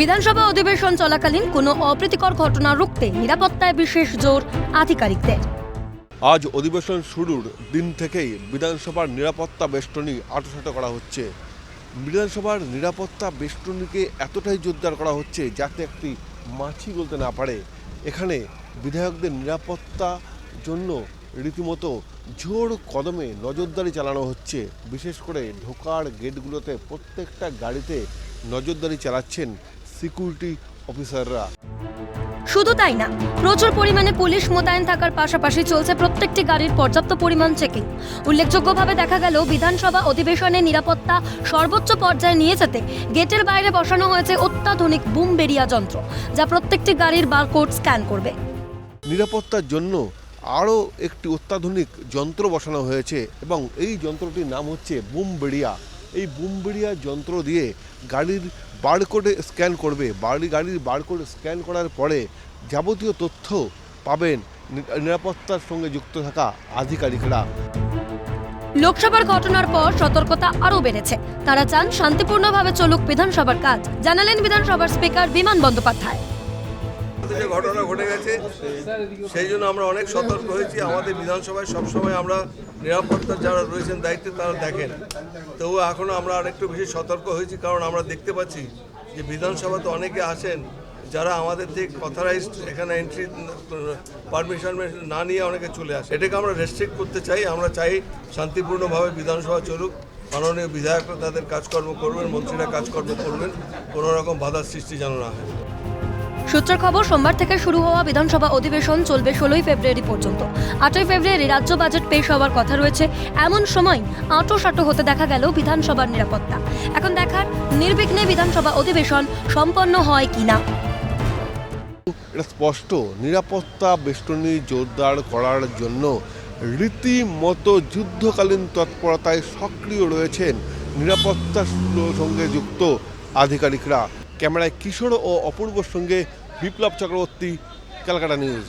বিধানসভা অধিবেশন চলাকালীন কোনো অপ্রীতিকর ঘটনা রুখতে নিরাপত্তায় বিশেষ জোর আধিকারিকদের। আজ অধিবেশন শুরুর দিন থেকেই বিধানসভার নিরাপত্তা বেষ্টনী আটোসাটো করা হচ্ছে। বিধানসভার নিরাপত্তা বেষ্টনীকে এতটাই জোরদার করা হচ্ছে যাতে একটি মাছি বলতে না পারে। এখানে বিধায়কদের নিরাপত্তা জন্য রীতিমতো জোর কদমে নজরদারি চালানো হচ্ছে। বিশেষ করে ঢোকার গেটগুলোতে প্রত্যেকটা গাড়িতে নজরদারি চালাচ্ছেন সিকিউরিটি অফিসাররা। শুধু তাই না প্রচুর পরিমাণে পুলিশ মোতায়েন থাকার পাশাপাশি চলছে প্রত্যেকটি গাড়ির পর্যাপ্ত পরিমাণ চেকিং। উল্লেখযোগ্যভাবে দেখা গেল বিধানসভা অধিবেশনে নিরাপত্তা সর্বোচ্চ পর্যায়ে নিয়ে যেতে গেটের বাইরে বসানো হয়েছে অত্যাধুনিক বুম বেরিয়া যন্ত্র যা প্রত্যেকটি গাড়ির বারকোড স্ক্যান করবে। নিরাপত্তার জন্য আরও একটি অত্যাধুনিক যন্ত্র বসানো হয়েছে এবং এই যন্ত্রটির নাম হচ্ছে বুমবেড়িয়া এই বুমবেড়িয়া যন্ত্র দিয়ে গাড়ির বারকোডে স্ক্যান করবে। বাড়ি গাড়ির বারকোড স্ক্যান করার পরে যাবতীয় তথ্য পাবেন নিরাপত্তার সঙ্গে যুক্ত থাকা আধিকারিকরা। লোকসভার ঘটনার পর সতর্কতা আরও বেড়েছে। তারা চান শান্তিপূর্ণভাবে চলুক বিধানসভার কাজ। জানালেন বিধানসভার স্পিকার বিমান বন্দ্যোপাধ্যায়। যে ঘটনা ঘটে গেছে, সেই জন্য আমরা অনেক সতর্ক হয়েছি। আমাদের বিধানসভায় সবসময় আমরা নিরাপত্তা যারা রয়েছেন দায়িত্বে, তারা দেখেন। তবু এখনও আমরা আরেকটু বেশি সতর্ক হয়েছি, কারণ আমরা দেখতে পাচ্ছি যে বিধানসভাতে অনেকে আসেন যারা আমাদের থেকে অথরাইজড এখানে এন্ট্রি পারমিশন না নিয়ে অনেকে চলে আসে। এটাকে আমরা রেস্ট্রিক্ট করতে চাই, আমরা চাই শান্তিপূর্ণভাবে বিধানসভা চলুক। মাননীয় বিধায়করা তাদের কাজকর্ম করবেন, মন্ত্রীরা কাজকর্ম করবেন, কোনো রকম বাধার সৃষ্টি যেন না হয়। সূত্রের খবর, সোমবার থেকে শুরু হওয়া বিধানসভা অধিবেশন চলবে ষোলোই ফেব্রুয়ারি পর্যন্ত। আটই ফেব্রুয়ারি রাজ্য বাজেট পেশ হওয়ার কথা রয়েছে। এমন সময় আঁটো সাঁটো হতে দেখা গেল বিধানসভার নিরাপত্তা। এখন দেখার নির্বিঘ্নে বিধানসভা অধিবেশন সম্পন্ন হয় কিনা। এটা স্পষ্ট, নিরাপত্তা বেষ্টনী জোরদার করার জন্য রীতিমতো যুদ্ধকালীন তৎপরতায় সক্রিয় রয়েছেন নিরাপত্তার সঙ্গে যুক্ত আধিকারিকরা। ক্যামেরায় কিশোর ও অপূর্বর সঙ্গে বিপ্লব চক্রবর্তী ক্যালকাটা নিউজ।